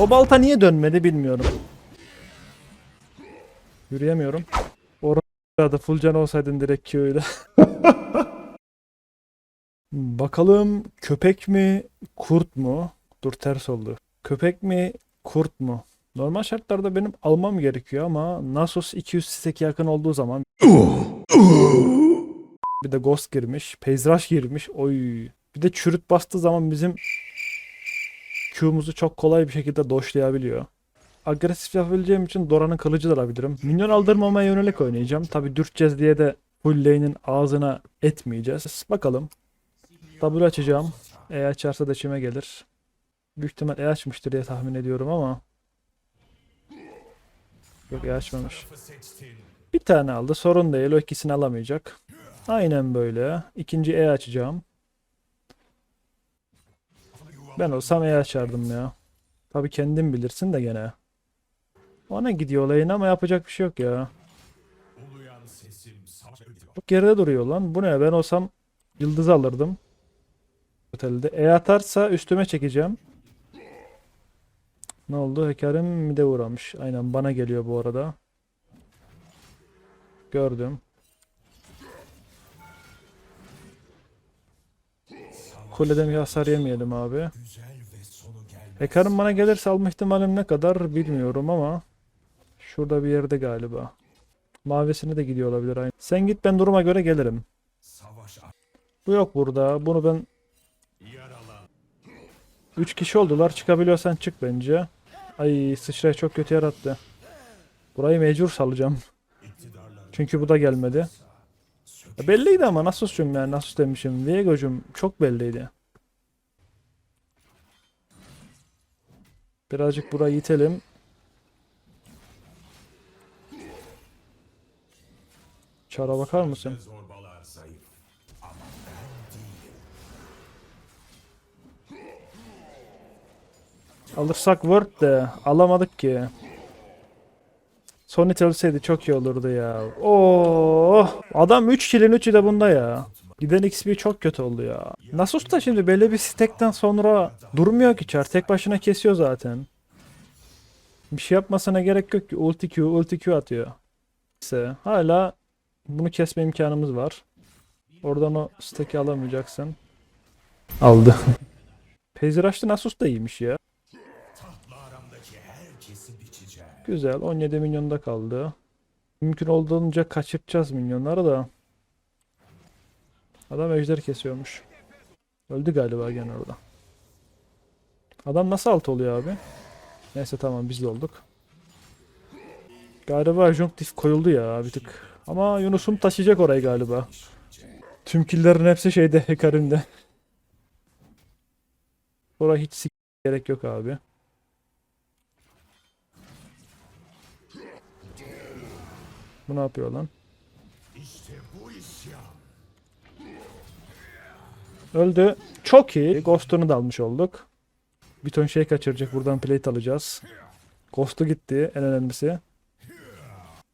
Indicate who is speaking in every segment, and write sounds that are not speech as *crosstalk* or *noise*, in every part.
Speaker 1: O balta niye dönmedi bilmiyorum. Yürüyemiyorum. Orada full can olsaydın direkt Q'yla. *laughs* Bakalım köpek mi kurt mu? Dur ters oldu. Köpek mi kurt mu? Normal şartlarda benim almam gerekiyor ama Nasus 200 stek yakın olduğu zaman bir de Ghost girmiş. Peyzaj girmiş. Oy. Bir de çürüt bastığı zaman bizim Q'muzu çok kolay bir şekilde doşlayabiliyor. Agresif yapabileceğim için Dora'nın kılıcı da alabilirim. Minyon aldırmamaya yönelik oynayacağım. Tabi dürteceğiz diye de full lane'in ağzına etmeyeceğiz. Bakalım. W açacağım. E açarsa da içime gelir. Büyük ihtimal E açmıştır diye tahmin ediyorum ama. Yok E açmamış. Bir tane aldı. Sorun değil. O ikisini alamayacak. Aynen böyle. İkinci E açacağım. Ben olsam E açardım ya. Tabii kendin bilirsin de gene. Ona gidiyor olayın ama yapacak bir şey yok ya. Çok geride duruyor lan. Bu ne? Ben olsam yıldız alırdım. Otelde. E atarsa üstüme çekeceğim. Ne oldu? Hekarim mi de uğramış. Aynen bana geliyor bu arada. Gördüm. Kuleden bir hasar yemeyelim abi. Hekarım bana gelirse alma ihtimalim ne kadar bilmiyorum ama şurada bir yerde galiba. Mavisine de gidiyor olabilir aynı. Sen git ben duruma göre gelirim. Bu yok burada. Bunu ben 3 kişi oldular. Çıkabiliyorsan çık bence. Ay sıçrayı çok kötü yarattı. Burayı mecbur salacağım. Çünkü bu da gelmedi. Ya belliydi ama Nasus'cum yani Nasus demişim. Viego'cum çok belliydi. Birazcık burayı itelim. Çara bakar mısın? Alırsak Word de alamadık ki. Sonic ölseydi çok iyi olurdu ya. Oo, adam 3 kill'in 3'ü de bunda ya. Giden XP çok kötü oldu ya. Nasus da şimdi belli bir stack'ten sonra durmuyor ki çar. Tek başına kesiyor zaten. Bir şey yapmasına gerek yok ki. Ulti Q, ulti Q atıyor. Neyse hala bunu kesme imkanımız var. Oradan o stack'i alamayacaksın. Aldı. *laughs* Peziraşlı Nasus da iyiymiş ya. Güzel. 17 milyonda kaldı. Mümkün olduğunca kaçırtacağız milyonları da. Adam ejder kesiyormuş. Öldü galiba gene orada. Adam nasıl alt oluyor abi? Neyse tamam biz de olduk. Galiba Junktif koyuldu ya bir tık. Ama Yunus'um taşıyacak orayı galiba. Tüm killerin hepsi şeyde *laughs* Hekarim'de. Oraya hiç gerek yok abi. Bu ne yapıyor lan? Öldü. Çok iyi. Ghost'unu da almış olduk. Bir ton şey kaçıracak. Buradan plate alacağız. Ghost'u gitti. En önemlisi.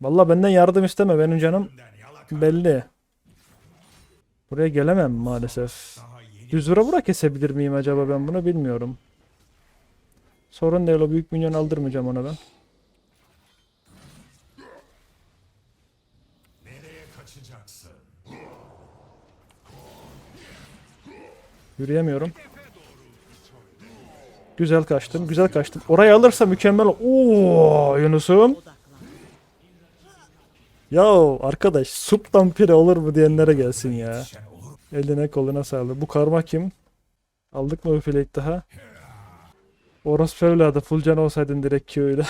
Speaker 1: Vallahi benden yardım isteme. Benim canım belli. Buraya gelemem maalesef. Düz vura vura kesebilir miyim acaba ben bunu bilmiyorum. Sorun değil o büyük minyon aldırmayacağım ona ben. Yürüyemiyorum. Güzel kaçtım. Güzel kaçtım. Orayı alırsa mükemmel. Oo Yunus'um. Ya arkadaş suptan pire olur mu diyenlere gelsin ya. Eline koluna sağlık. Bu karma kim? Aldık mı plate daha? Orospu evladı full can olsaydın direkt Q'yla.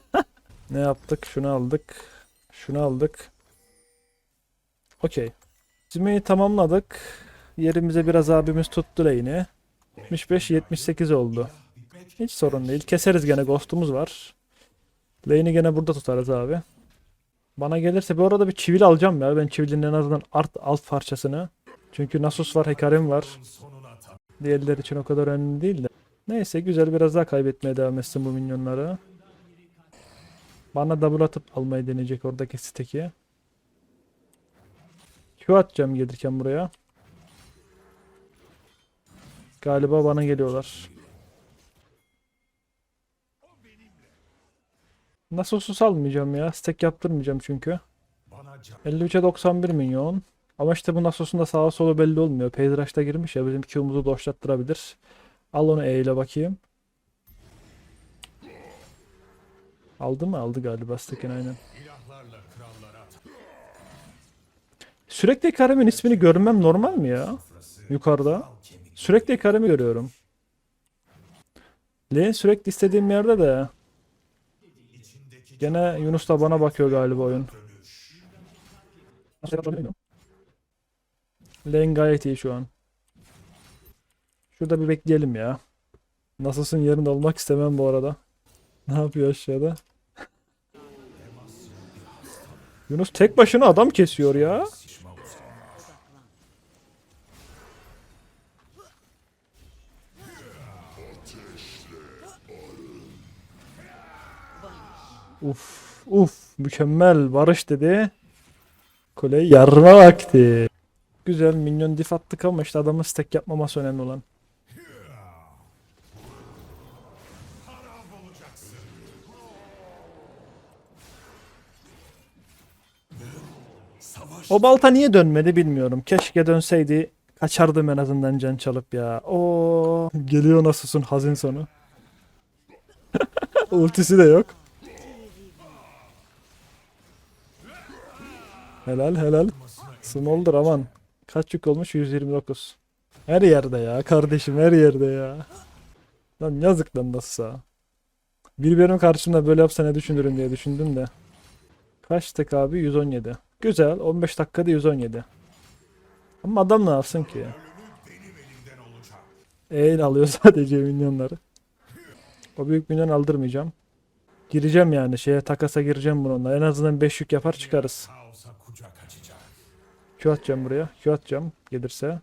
Speaker 1: *laughs* ne yaptık? Şunu aldık. Şunu aldık. Okey. Çizmeyi tamamladık. Yerimize biraz abimiz tuttu lane'i. 75-78 oldu. Hiç sorun değil. Keseriz gene ghost'umuz var. Lane'i gene burada tutarız abi. Bana gelirse bu arada bir çivil alacağım ya. Ben çivilin en azından art alt parçasını. Çünkü Nasus var, Hekarim var. Diğerleri için o kadar önemli değil de. Neyse güzel biraz daha kaybetmeye devam etsin bu minyonları. Bana double atıp almayı deneyecek oradaki stack'i. Q atacağım gelirken buraya. Galiba bana geliyorlar. Nasus'u salmayacağım ya. Stack yaptırmayacağım çünkü. 53'e 91 milyon. Ama işte bu Nasus'un da sağa solu belli olmuyor. Peyzraş'ta girmiş ya bizim Q'muzu doşlattırabilir. Al onu E ile bakayım. Aldı mı? Aldı galiba Stack'in aynen. Sürekli Karim'in ismini görmem normal mi ya? Yukarıda. Sürekli Karim'i görüyorum. Lane sürekli istediğim yerde de. Gene Yunus da bana bakıyor galiba oyun. Lane gayet iyi şu an. Şurada bir bekleyelim ya. Nasılsın yerinde olmak istemem bu arada. *laughs* Ne yapıyor aşağıda? *laughs* Yunus tek başına adam kesiyor ya. Uf, uf, mükemmel barış dedi. Kuleyi yarma vakti. Güzel minyon dif attık ama işte adamın stack yapmaması önemli olan. O balta niye dönmedi bilmiyorum. Keşke dönseydi kaçardım en azından can çalıp ya. Oo geliyor nasılsın hazin sonu. *laughs* Ultisi de yok. Helal helal. Smolder aman. Kaç yük olmuş? 129. Her yerde ya kardeşim her yerde ya. Lan yazık lan nasılsa. Bir benim karşımda böyle yapsa ne düşünürüm diye düşündüm de. Kaç tek abi? 117. Güzel. 15 dakikada 117. Ama adam ne yapsın ki? Eğil alıyor *laughs* sadece minyonları. O büyük minyon aldırmayacağım. Gireceğim yani şeye takasa gireceğim bununla. En azından 5 yük yapar çıkarız. Q atacağım buraya. Q atacağım gelirse.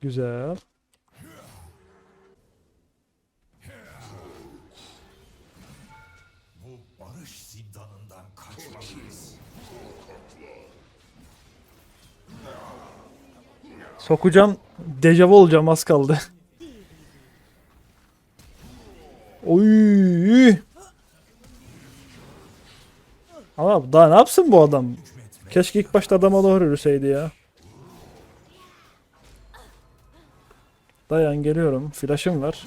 Speaker 1: Güzel.
Speaker 2: Bu barış zindanından kaçmalıyız.
Speaker 1: Sokacağım. Dejavu olacağım az kaldı. Oy. Ama daha ne yapsın bu adam? Keşke ilk başta adama doğru yürüseydi ya. Dayan geliyorum. Flash'ım var.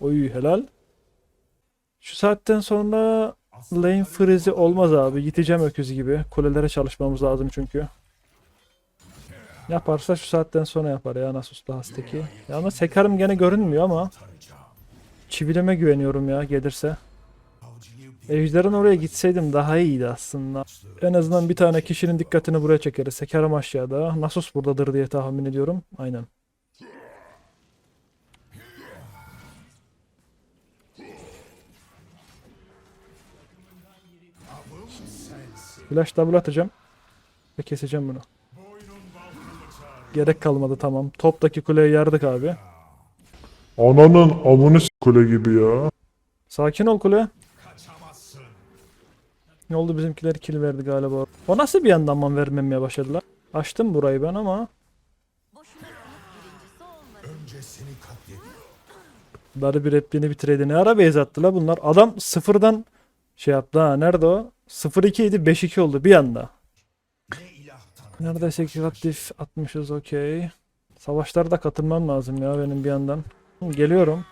Speaker 1: Oy helal. Şu saatten sonra lane freeze'i olmaz abi. Gideceğim öküz gibi. Kulelere çalışmamız lazım çünkü. Yaparsa şu saatten sonra yapar ya Nasus da hastaki. Ya ama Sekarım gene görünmüyor ama çivileme güveniyorum ya gelirse. Ejder'in oraya gitseydim daha iyiydi aslında. En azından bir tane kişinin dikkatini buraya çekeriz. Sekarım aşağıda. Nasus buradadır diye tahmin ediyorum. Aynen. Flash double atacağım. Ve keseceğim bunu. Gerek kalmadı tamam. Toptaki kuleye yardık abi.
Speaker 3: Ananın amını s- kule gibi ya.
Speaker 1: Sakin ol kule. Ne oldu bizimkiler kill verdi galiba. O nasıl bir anda aman vermemeye başladılar? Açtım burayı ben ama. Darı bir repliğini bitireydi. Ne ara base attı la bunlar. Adam sıfırdan şey yaptı ha. Nerede o? 0-2 idi 5-2 oldu bir anda. Neredeyse ki aktif atmışız okey. Savaşlara da katılmam lazım ya benim bir yandan. Geliyorum.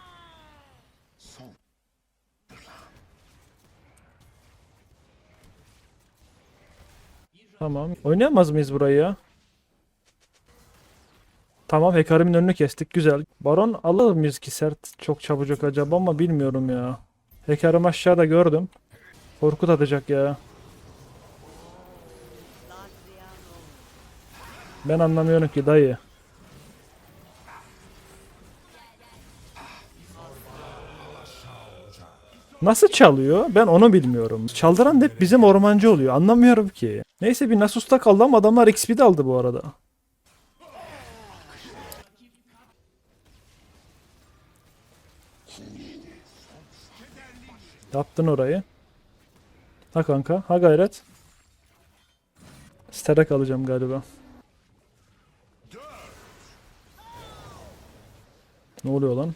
Speaker 1: Tamam. Oynayamaz mıyız burayı ya? Tamam Hekarim'in önünü kestik. Güzel. Baron alır mıyız ki sert çok çabucak acaba ama bilmiyorum ya. Hekarim aşağıda gördüm. Korkut atacak ya. Ben anlamıyorum ki dayı. Nasıl çalıyor? Ben onu bilmiyorum. Çaldıran hep bizim ormancı oluyor. Anlamıyorum ki. Neyse bir Nasus'ta kaldı ama adamlar XP de aldı bu arada. Yaptın orayı. Ha kanka. Ha gayret. Sterek alacağım galiba. Ne oluyor lan?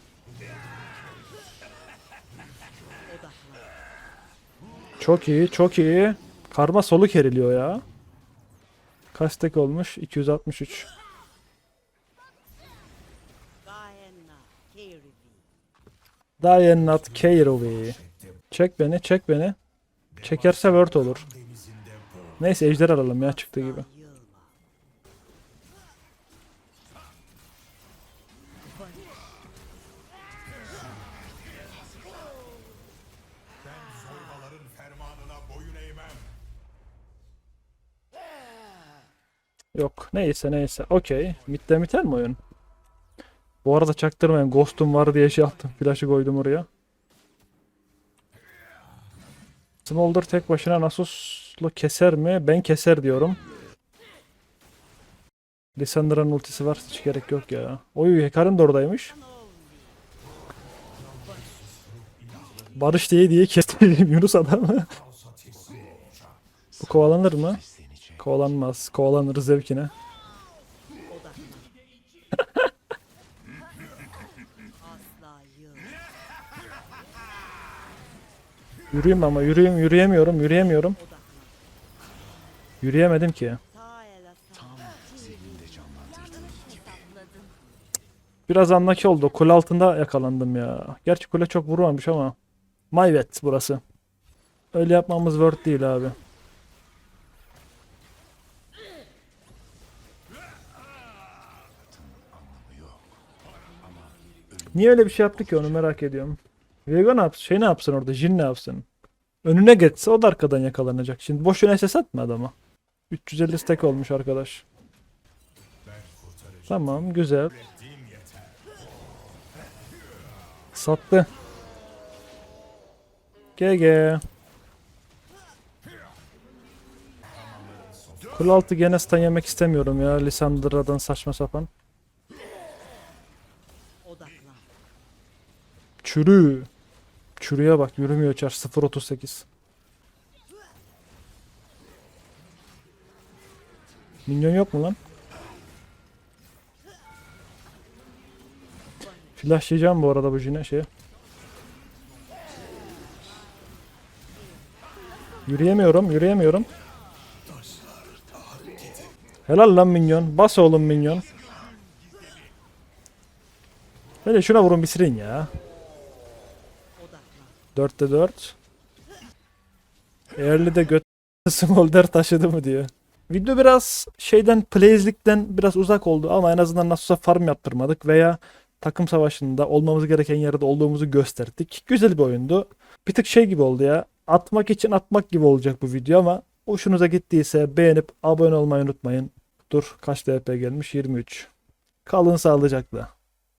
Speaker 1: Çok iyi, çok iyi. Karma solu keriliyor ya. Kaç tek olmuş? 263. Diane not Kairovi. Çek beni, çek beni. Çekerse word olur. Neyse ejder alalım ya çıktı gibi. Yok neyse neyse okey. Mitte biter mi oyun? Bu arada çaktırmayın ghost'um var diye şey yaptım. Flash'ı koydum oraya. Smolder tek başına Nasus'la keser mi? Ben keser diyorum. Lissandra'nın ultisi var hiç gerek yok ya. Oy Hekar'ın da oradaymış. Barış diye diye kestim *laughs* Yunus adamı. Bu kovalanır mı? Kovalanmaz. Kovalanır zevkine. *laughs* Yürüyeyim ama yürüyeyim yürüyemiyorum yürüyemiyorum. Yürüyemedim ki. Biraz anlaki oldu. Kule altında yakalandım ya. Gerçi kule çok vurmamış ama. Mayvet burası. Öyle yapmamız word değil abi. Niye öyle bir şey yaptı ki onu merak ediyorum. Vego ne yapsın? Şey ne yapsın orada? Jin ne yapsın? Önüne geçse o da arkadan yakalanacak. Şimdi boşuna SS atma adama. 350 stack olmuş arkadaş. Tamam güzel. Sattı. GG. Kul altı gene stun yemek istemiyorum ya. Lisandra'dan saçma sapan. Çürü. Çürüye bak yürümüyor çar 0.38. Minyon yok mu lan? Flashlayacağım bu arada bu jine şeye. Yürüyemiyorum, yürüyemiyorum. Helal lan minyon. Bas oğlum minyon. Hele şuna vurun bitirin ya. 4'te 4. Eğerli de göt *laughs* smolder taşıdı mı diyor. Video biraz şeyden playslikten biraz uzak oldu ama en azından nasılsa farm yaptırmadık veya takım savaşında olmamız gereken yerde olduğumuzu gösterdik. Güzel bir oyundu. Bir tık şey gibi oldu ya. Atmak için atmak gibi olacak bu video ama hoşunuza gittiyse beğenip abone olmayı unutmayın. Dur kaç DP gelmiş? 23. Kalın sağlıcakla.